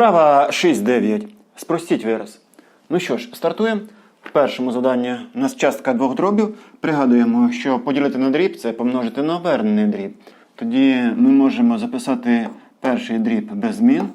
Вправа 6-9. Спростіть вираз. Ну що ж, стартуємо. В першому завданні у нас частка двох дробів. Пригадуємо, що поділити на дріб це помножити на обернений дріб. Тоді ми можемо записати перший дріб без змін.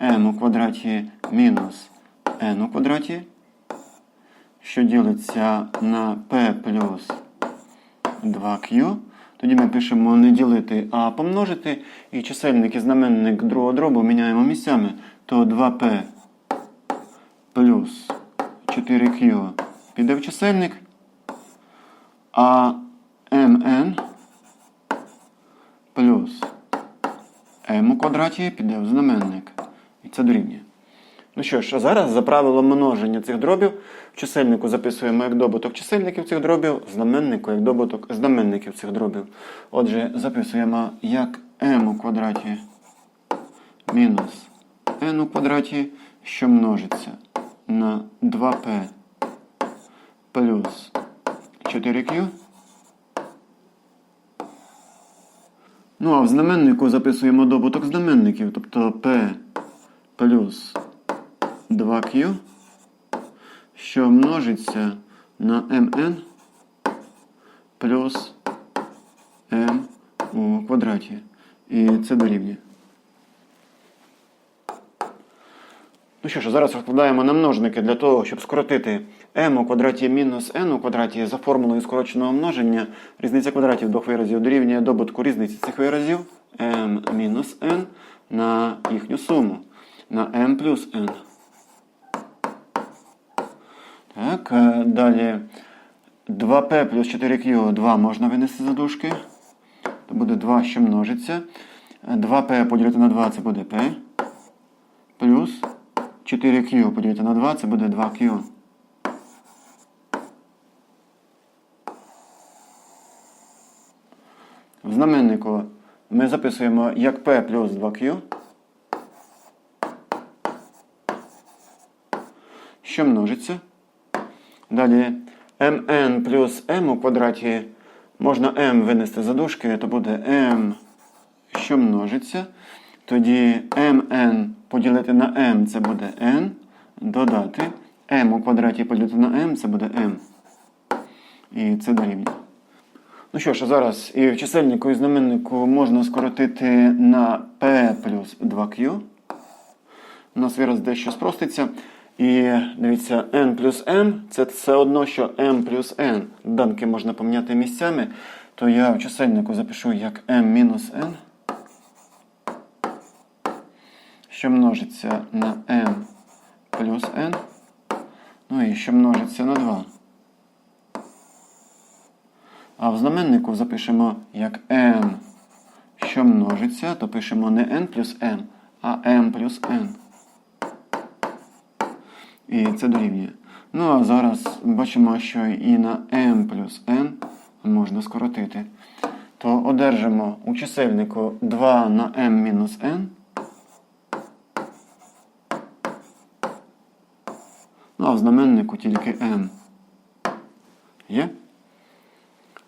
m у квадраті мінус n у квадраті, що ділиться на p плюс 2q. Тоді ми пишемо не ділити, а помножити. І чисельник і знаменник другого дробу міняємо місцями. То 2p плюс 4q піде в чисельник, а mn плюс m у квадраті піде в знаменник. І це дорівнює. Ну що ж, а зараз за правилом множення цих дробів в чисельнику записуємо як добуток чисельників цих дробів, в знаменнику як добуток знаменників цих дробів. Отже, записуємо як m у квадраті мінус n у квадраті, що множиться на 2p плюс 4q. Ну а в знаменнику записуємо добуток знаменників, тобто p плюс 2q, що множиться на mn плюс m у квадраті. І це дорівнює. Ну що ж, зараз розкладаємо на множники для того, щоб скоротити m у квадраті мінус n у квадраті за формулою скороченого множення. Різниця квадратів двох виразів дорівнює добутку різниці цих виразів m мінус n на їхню суму на m плюс n. Так, е, далі 2p плюс 4q 2 можна винести за дужки. То буде 2, що множиться. 2p поділити на 2 це буде p. Плюс 4q поділити на 2 це буде 2q. В знаменнику ми записуємо як p плюс 2q. Що множиться. Далі mn плюс m у квадраті можна m винести за дужки, то буде m, що множиться. Тоді mn поділити на m це буде n. Додати m у квадраті поділити на m це буде m. І це дорівнює. Ну що ж, зараз і в чисельнику, і знаменнику можна скоротити на p плюс 2q. У нас вираз дещо спроститься. І дивіться, n плюс m це все одно, що m плюс n. Данки можна поміняти місцями, то я в чисельнику запишу як m мінус n, що множиться на m плюс n, ну і що множиться на 2. А в знаменнику запишемо як m, що множиться, то пишемо не n плюс m, а m плюс n. І це дорівнює. Ну, а зараз бачимо, що і на m плюс n можна скоротити. То одержимо у чисельнику 2 на m мінус n. Ну, а в знаменнику тільки m. Є?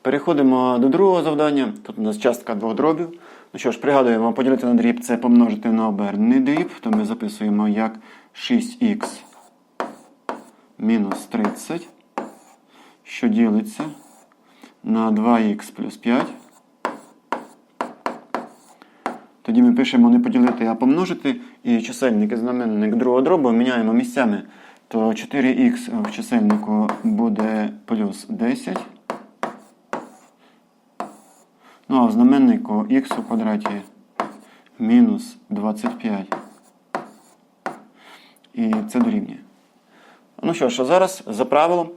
Переходимо до другого завдання. Тут у нас частка двох дробів. Ну що ж, пригадуємо, поділити на дріб це помножити на обернений дріб, то ми записуємо як 6х мінус 30, що ділиться на 2х плюс 5. Тоді ми пишемо не поділити, а помножити. І чисельник і знаменник другого дробу міняємо місцями. То 4х в чисельнику буде плюс 10. Ну а в знаменнику х у квадраті мінус 25. І це дорівнює. Ну що ж, а зараз за правилом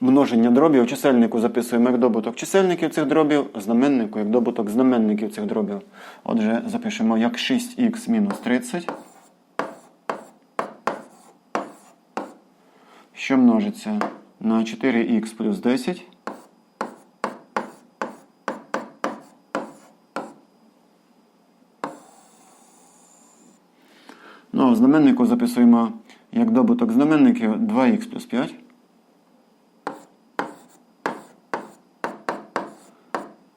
множення дробів у чисельнику записуємо як добуток чисельників цих дробів, знаменнику як добуток знаменників цих дробів. Отже, запишемо як 6х мінус 30, що множиться на 4х плюс 10. Ну, а в знаменнику записуємо як добуток знаменників 2х плюс 5.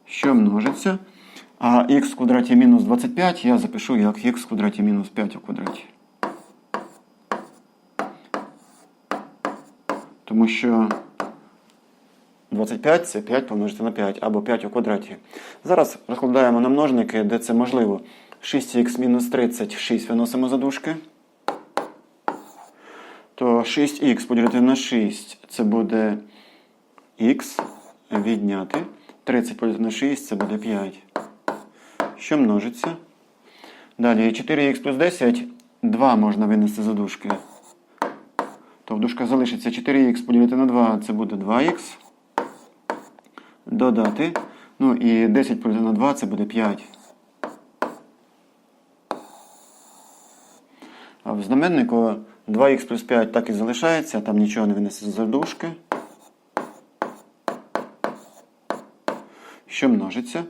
Що множиться. А х в квадраті мінус 25 я запишу як х в квадраті мінус 5 у квадраті. Тому що 25 це 5 помножити на 5 або 5 у квадраті. Зараз розкладаємо на множники, де це можливо. 6х мінус 30, 6 виносимо за дужки. То 6х поділити на 6 це буде х відняти. 30 поділити на 6 це буде 5. Що множиться? Далі 4х плюс 10, 2 можна винести за дужки. То в залишиться 4х поділити на 2, це буде 2х. Додати. Ну і 10 поділити на 2 це буде 5. В знаменнику 2х плюс 5 так і залишається, там нічого не винесе за дужки. Що множиться?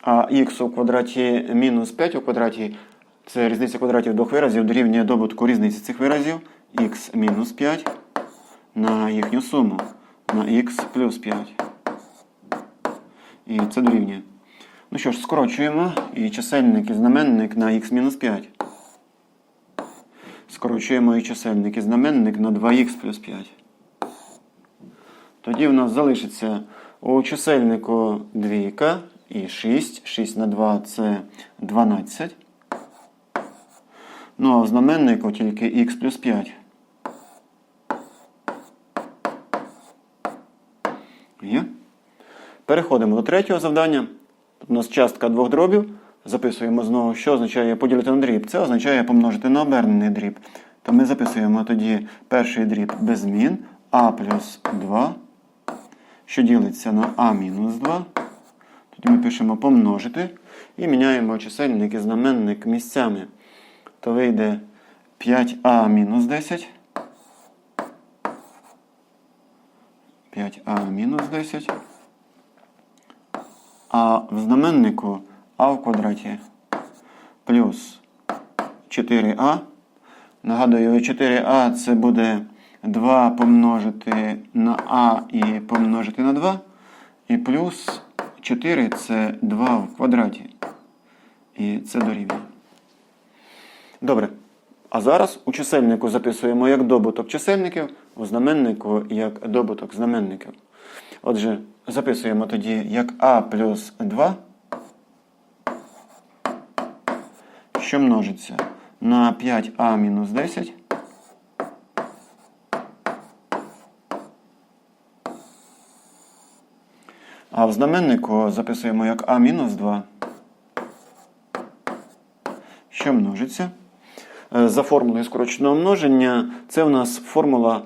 А х у квадраті мінус 5 у квадраті це різниця квадратів двох виразів дорівнює добутку різниці цих виразів х мінус 5 на їхню суму на х плюс 5. І це дорівнює. Ну що ж, скорочуємо і чисельник і знаменник на х мінус 5. Скорочуємо і чисельник і знаменник на 2х плюс 5. Тоді в нас залишиться у чисельнику двійка і 6. 6 на 2 це 12. Ну а в знаменнику тільки х плюс 5. Є. Переходимо до третього завдання. У нас частка двох дробів. Записуємо знову, що означає поділити на дріб. Це означає помножити на обернений дріб. То ми записуємо тоді перший дріб без змін а плюс 2, що ділиться на а мінус 2. Тоді ми пишемо помножити і міняємо чисельник і знаменник місцями. То вийде 5а мінус 10. 5а мінус 10. А в знаменнику а в квадраті плюс 4а. Нагадую, 4а це буде 2 помножити на а і помножити на 2. І плюс 4 це 2 в квадраті. І це дорівнює. Добре. А зараз у чисельнику записуємо як добуток чисельників, у знаменнику як добуток знаменників. Отже, записуємо тоді як а плюс 2, що множиться на 5а мінус 10. А в знаменнику записуємо як а мінус 2, що множиться. Е, За формулою скороченого множення це у нас формула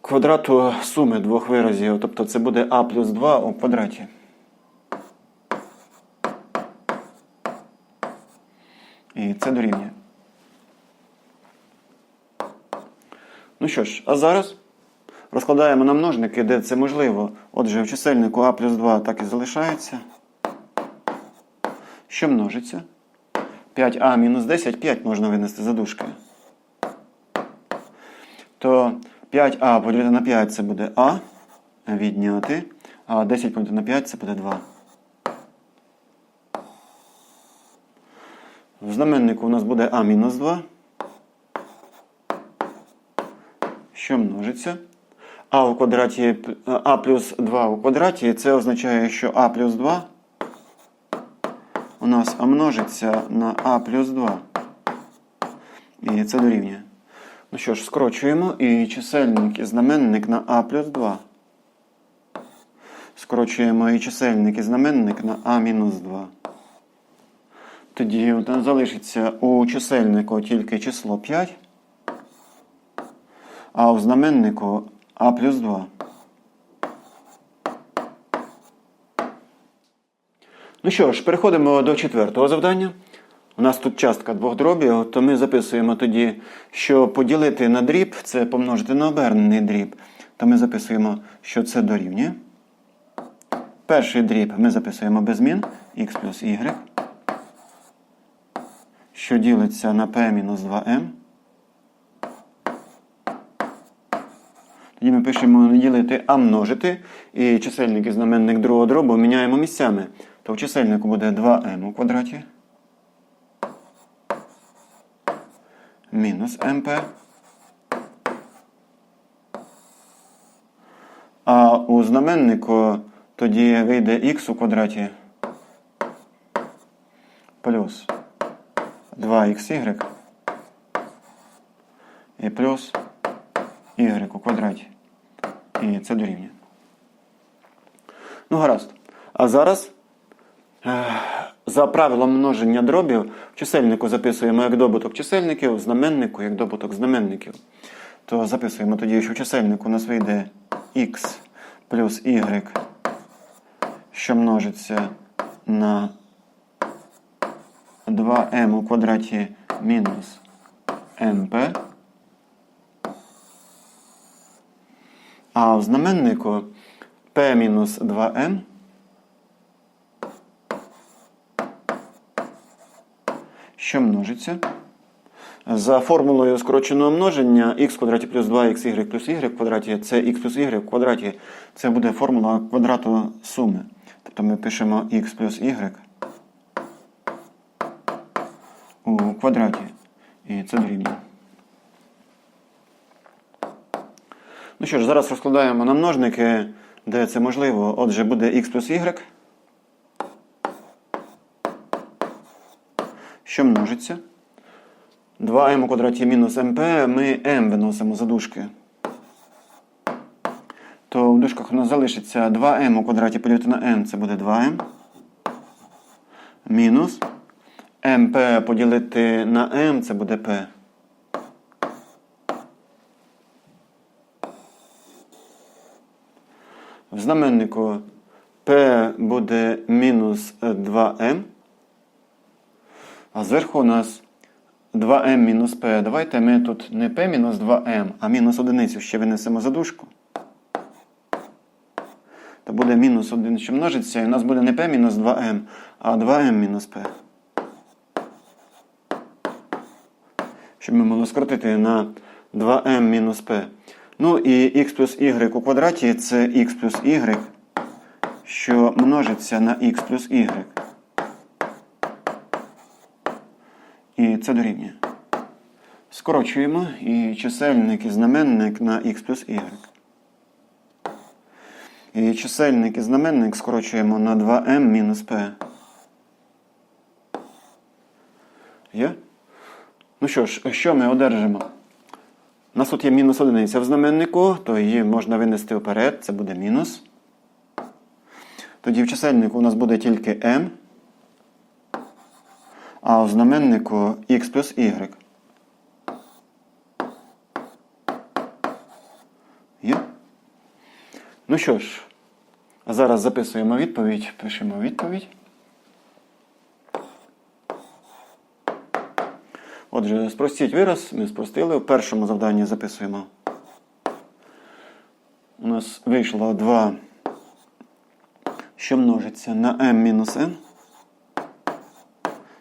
квадрату суми двох виразів. Тобто це буде а плюс 2 у квадраті. І це дорівнює. Ну що ж, а зараз розкладаємо на множники, де це можливо. Отже, в чисельнику а плюс 2 так і залишається. Що множиться? 5а мінус 10, 5 можна винести за дужки. То 5а поділити на 5 це буде а. Відняти. А 10 поділити на 5 це буде 2. В знаменнику у нас буде А-2, Що множиться? А у квадраті а плюс 2 у квадраті це означає, що а плюс 2 у нас множиться на а плюс 2. І це дорівнює. Ну що ж, скорочуємо і чисельник і знаменник на а плюс 2. Скорочуємо і чисельник і знаменник на а мінус 2. Тоді залишиться у чисельнику тільки число 5, а у знаменнику а плюс 2. Ну що ж, переходимо до четвертого завдання. У нас тут частка двох дробів, то ми записуємо тоді, що поділити на дріб це помножити на обернений дріб. То ми записуємо, що це дорівнює. Перший дріб ми записуємо без змін х плюс y, що ділиться на p-2m. Тоді ми пишемо не ділити, а множити. І чисельник і знаменник другого дробу міняємо місцями. то в чисельнику буде 2m у квадраті. Мінус МП. А у знаменнику тоді вийде х у квадраті плюс 2xy і плюс y у квадраті. І це дорівнює. Ну, гаразд. А зараз е, за правилом множення дробів в чисельнику записуємо як добуток чисельників, в знаменнику як добуток знаменників. То записуємо тоді, що в чисельнику у нас вийде x плюс y, що множиться на 2m у квадраті мінус mp. А в знаменнику p мінус 2m що множиться. За формулою скороченого множення х квадраті плюс 2xy плюс y квадраті це х плюс y в квадраті. Це буде формула квадрату суми. Тобто ми пишемо х плюс y у квадраті. І це дорівнює. Ну що ж, зараз розкладаємо на множники, де це можливо. Отже, буде х плюс y. Що множиться? 2m у квадраті мінус МП ми m виносимо за дужки. То в дужках у нас залишиться 2m у квадраті поділити на n, це буде 2m. Мінус МП поділити на m, це буде p. В знаменнику p буде мінус 2m. А зверху у нас 2m мінус p. Давайте ми тут не p мінус 2m, а мінус одиницю ще винесемо за дужку. То буде мінус 1, що множиться, і у нас буде не p мінус 2m, а 2m мінус p. Щоб ми могли скоротити на 2m мінус p. Ну і x плюс y у квадраті це x плюс y, що множиться на x плюс y. І це дорівнює. Скорочуємо і чисельник і знаменник на х плюс y. І чисельник і знаменник скорочуємо на 2m мінус p. Є? Ну що ж, що ми одержимо? У нас тут є мінус одиниця в знаменнику, то її можна винести вперед, це буде мінус. Тоді в чисельнику у нас буде тільки m а у знаменнику x плюс y. Є? Ну що ж, зараз записуємо відповідь, пишемо відповідь. Отже, спростіть вираз, ми спростили. В першому завданні записуємо. У нас вийшло 2, що множиться на m мінус n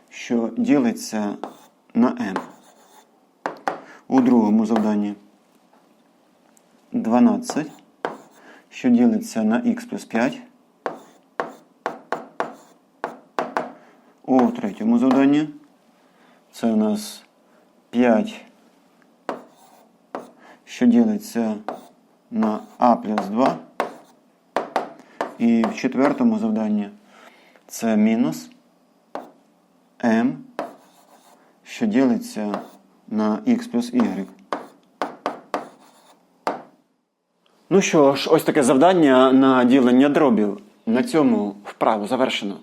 що ділиться на m. У другому завданні 12, що ділиться на х плюс 5. У третьому завданні це у нас 5, що ділиться на а плюс 2. І в четвертому завданні це мінус m, що ділиться на x плюс y. Ну що ж, ось таке завдання на ділення дробів. На цьому вправу завершено.